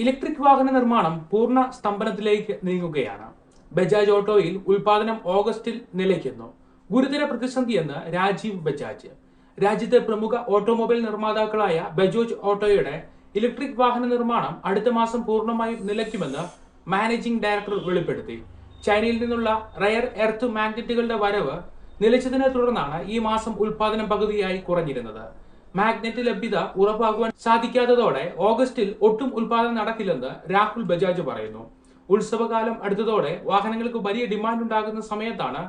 Electric വാഹന നിർമ്മാണം പൂർണ സ്തംഭനത്തിലേക്ക് നീങ്ങുകയാണ്. ബജാജ് ഓട്ടോയിൽ ഉൽപാദനം ഓഗസ്റ്റിൽ നിലയ്ക്കുന്നു. ഗുരുതര പ്രതിസന്ധിയെന്ന് രാജീവ് ബജാജ്. രാജ്യത്തെ പ്രമുഖ ഓട്ടോമൊബൈൽ നിർമ്മാതാക്കളായ ബജോജ് ഓട്ടോയുടെ ഇലക്ട്രിക് വാഹന നിർമ്മാണം അടുത്ത മാസം പൂർണമായും നിലയ്ക്കുമെന്ന് മാനേജിംഗ് ഡയറക്ടർ വെളിപ്പെടുത്തി. ചൈനയിൽ നിന്നുള്ള റയർ എർത്ത് മാഗ്നറ്റുകളുടെ വരവ് നിലച്ചതിനെ തുടർന്നാണ് ഈ മാസം ഉൽപാദനം പകുതിയായി കുറഞ്ഞിരുന്നത്. മാഗ്നറ്റ് ലഭ്യത ഉറപ്പാക്കുവാൻ സാധിക്കാത്തതോടെ ഓഗസ്റ്റിൽ ഒട്ടും ഉൽപാദനം നടക്കില്ലെന്ന് രാഹുൽ ബജാജ് പറയുന്നു. ഉത്സവകാലം അടുത്തതോടെ വാഹനങ്ങൾക്ക് വലിയ ഡിമാൻഡ് ഉണ്ടാകുന്ന സമയത്താണ്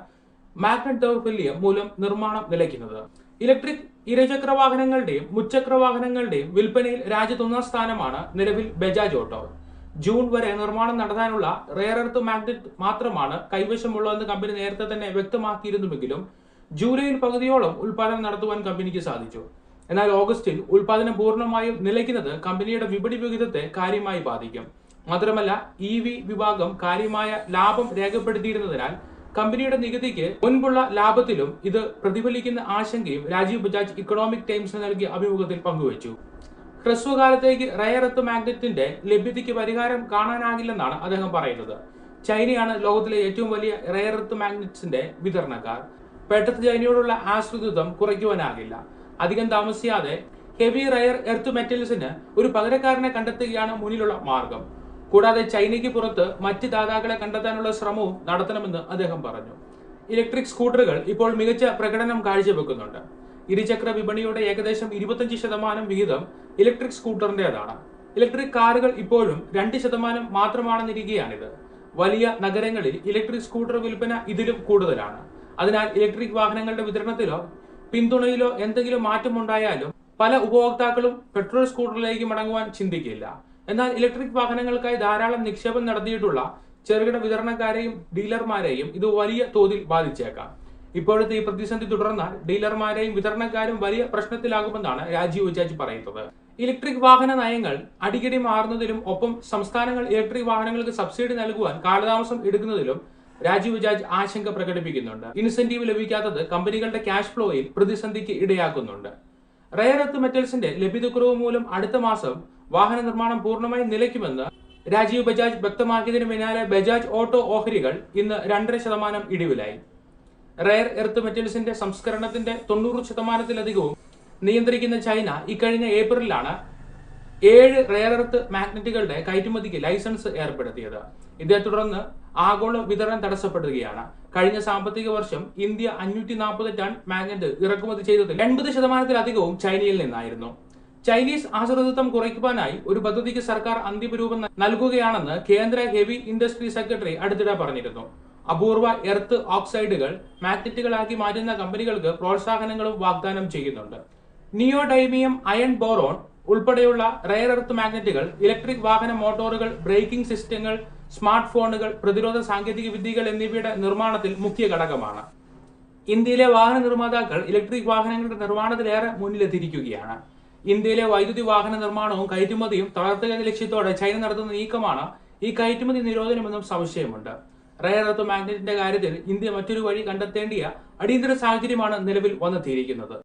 മാഗ്നറ്റ് ദൗർബല്യം മൂലം നിർമ്മാണം നിലയ്ക്കുന്നത്. ഇലക്ട്രിക് ഇരുചക്ര വാഹനങ്ങളുടെയും മുച്ചക്ര വാഹനങ്ങളുടെയും വിൽപ്പനയിൽ രാജ്യത്ത് ഒന്നാം സ്ഥാനമാണ് നിലവിൽ ബജാജ് ഓട്ടോ. ജൂൺ വരെ നിർമ്മാണം നടത്താനുള്ള റെയർ എർത്ത് മാഗ്നറ്റ് മാത്രമാണ് കൈവശമുള്ളതെന്ന് കമ്പനി നേരത്തെ തന്നെ വ്യക്തമാക്കിയിരുന്നുവെങ്കിലും ജൂലൈയിൽ പകുതിയോളം ഉൽപാദനം നടത്തുവാൻ കമ്പനിക്ക് സാധിച്ചു. എന്നാൽ ഓഗസ്റ്റിൽ ഉൽപാദനം പൂർണമായും നിലയ്ക്കുന്നത് കമ്പനിയുടെ വിപണി വിഹിതത്തെ കാര്യമായി ബാധിക്കും. മാത്രമല്ല ഇ വി വിഭാഗം കാര്യമായ ലാഭം രേഖപ്പെടുത്തിയിരുന്നതിനാൽ കമ്പനിയുടെ നികുതിക്ക് മുൻപുള്ള ലാഭത്തിലും ഇത് പ്രതിഫലിക്കുന്ന ആശങ്കയും രാജീവ് ബജാജ് ഇക്കണോമിക് ടൈംസിന് നൽകിയ അഭിമുഖത്തിൽ പങ്കുവച്ചു. ഹ്രസ്വകാലത്തേക്ക് റയർ എർത്ത് മാഗ്നറ്റിന്റെ ലഭ്യതയ്ക്ക് പരിഹാരം കാണാനാകില്ലെന്നാണ് അദ്ദേഹം പറയുന്നത്. ചൈനയാണ് ലോകത്തിലെ ഏറ്റവും വലിയ റയർ എർത്ത് മാഗ്നറ്റ്സിന്റെ വിതരണക്കാർ. പെട്ടെന്ന് ചൈനയോടുള്ള ആശ്രിതത്വം കുറയ്ക്കുവാനാകില്ല. അധികം താമസിയാതെ ഹെവി റയർ എർത്ത് മെറ്റൽസിന് ഒരു പകരക്കാരനെ കണ്ടെത്തുകയാണ് മുന്നിലുള്ള മാർഗം. കൂടാതെ ചൈനയ്ക്ക് പുറത്ത് മറ്റ് ദാതാക്കളെ കണ്ടെത്താനുള്ള ശ്രമവും നടത്തണമെന്ന് അദ്ദേഹം പറഞ്ഞു. ഇലക്ട്രിക് സ്കൂട്ടറുകൾ ഇപ്പോൾ മികച്ച പ്രകടനം കാഴ്ചവെക്കുന്നുണ്ട്. ഇരുചക്ര വിപണിയുടെ ഏകദേശം ഇരുപത്തഞ്ച് ശതമാനം വിഹിതം ഇലക്ട്രിക് സ്കൂട്ടറിന്റെതാണ് ഇലക്ട്രിക് കാറുകൾ ഇപ്പോഴും രണ്ട് ശതമാനം മാത്രമാണെന്നിരിക്കുകയാണിത് വലിയ നഗരങ്ങളിൽ ഇലക്ട്രിക് സ്കൂട്ടർ വിൽപ്പന ഇതിലും കൂടുതലാണ്. അതിനാൽ ഇലക്ട്രിക് വാഹനങ്ങളുടെ വിതരണത്തിലോ പിന്തുണയിലോ എന്തെങ്കിലും മാറ്റമുണ്ടായാലും പല ഉപഭോക്താക്കളും പെട്രോൾ സ്കൂട്ടറിലേക്ക് മടങ്ങുവാൻ ചിന്തിക്കില്ല. എന്നാൽ ഇലക്ട്രിക് വാഹനങ്ങൾക്കായി ധാരാളം നിക്ഷേപം നടത്തിയിട്ടുള്ള ചെറുകിട വിതരണക്കാരെയും ഡീലർമാരെയും ഇത് വലിയ തോതിൽ ബാധിച്ചേക്കാം. ഇപ്പോഴത്തെ ഈ പ്രതിസന്ധി തുടർന്നാൽ ഡീലർമാരെയും വിതരണക്കാരും വലിയ പ്രശ്നത്തിലാകുമെന്നാണ് രാജീവ് ബജാജ് പറയുന്നത്. ഇലക്ട്രിക് വാഹന നയങ്ങൾ അടിക്കടി മാറുന്നതിലും ഒപ്പം സംസ്ഥാനങ്ങൾ ഇലക്ട്രിക് വാഹനങ്ങൾക്ക് സബ്സിഡി നൽകുവാൻ കാലതാമസം എടുക്കുന്നതിലും രാജീവ് ബജാജ് ആശങ്ക പ്രകടിപ്പിക്കുന്നുണ്ട്. ഇൻസെന്റീവ് ലഭിക്കാത്തത് കമ്പനികളുടെ ക്യാഷ് ഫ്ലോയിൽ പ്രതിസന്ധിക്ക് ഇടയാക്കുന്നുണ്ട്. റയർ എർത്ത് മെറ്റൽസിന്റെ ലഭ്യതക്കുറവ് മൂലം അടുത്ത മാസം വാഹന നിർമ്മാണം പൂർണമായി നിലയ്ക്കുമെന്ന് രാജീവ് ബജാജ് വ്യക്തമാക്കിയതിനു പിന്നാലെ ബജാജ് ഓട്ടോ ഓഹരികൾ ഇന്ന് രണ്ടര ശതമാനം ഇടിവിലായി. റയർ എർത്ത് മെറ്റൽസിന്റെ സംസ്കരണത്തിന്റെ തൊണ്ണൂറ് ശതമാനത്തിലധികവും നിയന്ത്രിക്കുന്ന ചൈന ഇക്കഴിഞ്ഞ ഏപ്രിലാണ് ഏഴ് റയർ എർത്ത് മാഗ്നറ്റുകളുടെ കയറ്റുമതിക്ക് ലൈസൻസ് ഏർപ്പെടുത്തിയത്. ഇതേ തുടർന്ന് ആഗോള വിതരണം തടസ്സപ്പെടുകയാണ്. കഴിഞ്ഞ സാമ്പത്തിക വർഷം ഇന്ത്യ അഞ്ഞൂറ്റി നാൽപ്പത് ടൺ മാഗ്നറ്റ് ഇറക്കുമതി ചെയ്തതിൽ എൺപത് ശതമാനത്തിലധികവും ചൈനയിൽ നിന്നായിരുന്നു. ചൈനീസ് ആശ്രിതത്വം കുറയ്ക്കുവാനായി ഒരു പദ്ധതിക്ക് സർക്കാർ അന്തിമ രൂപം നൽകുകയാണെന്ന് കേന്ദ്ര ഹെവി ഇൻഡസ്ട്രി സെക്രട്ടറി അടുത്തിടെ പറഞ്ഞിരുന്നു. അപൂർവ എർത്ത് ഓക്സൈഡുകൾ മാഗ്നറ്റുകളാക്കി മാറ്റുന്ന കമ്പനികൾക്ക് പ്രോത്സാഹനങ്ങളും വാഗ്ദാനം ചെയ്യുന്നുണ്ട്. നിയോഡൈമിയം അയൺ ബോറോൺ ഉൾപ്പെടെയുള്ള റയർ എർത്ത് മാഗ്നറ്റുകൾ ഇലക്ട്രിക് വാഹന മോട്ടോറുകൾ ബ്രേക്കിംഗ് സിസ്റ്റങ്ങൾ സ്മാർട്ട് ഫോണുകൾ പ്രതിരോധ സാങ്കേതിക വിദ്യകൾ എന്നിവയുടെ നിർമ്മാണത്തിൽ മുഖ്യ ഘടകമാണ്. ഇന്ത്യയിലെ വാഹന നിർമ്മാതാക്കൾ ഇലക്ട്രിക് വാഹനങ്ങളുടെ നിർമ്മാണത്തിലേറെ മുന്നിലെത്തിയിരിക്കുകയാണ്. ഇന്ത്യയിലെ വൈദ്യുതി വാഹന നിർമ്മാണവും കയറ്റുമതിയും തളർത്തുക എന്ന ലക്ഷ്യത്തോടെ ചൈന നടത്തുന്ന നീക്കമാണ് ഈ കയറ്റുമതി നിരോധനമെന്നും സംശയമുണ്ട്. റയർ എർത്ത് മാഗ്നറ്റിന്റെ കാര്യത്തിൽ ഇന്ത്യ മറ്റൊരു വഴി കണ്ടെത്തേണ്ടിയ അടിയന്തര സാഹചര്യമാണ് നിലവിൽ വന്നെത്തിയിരിക്കുന്നത്.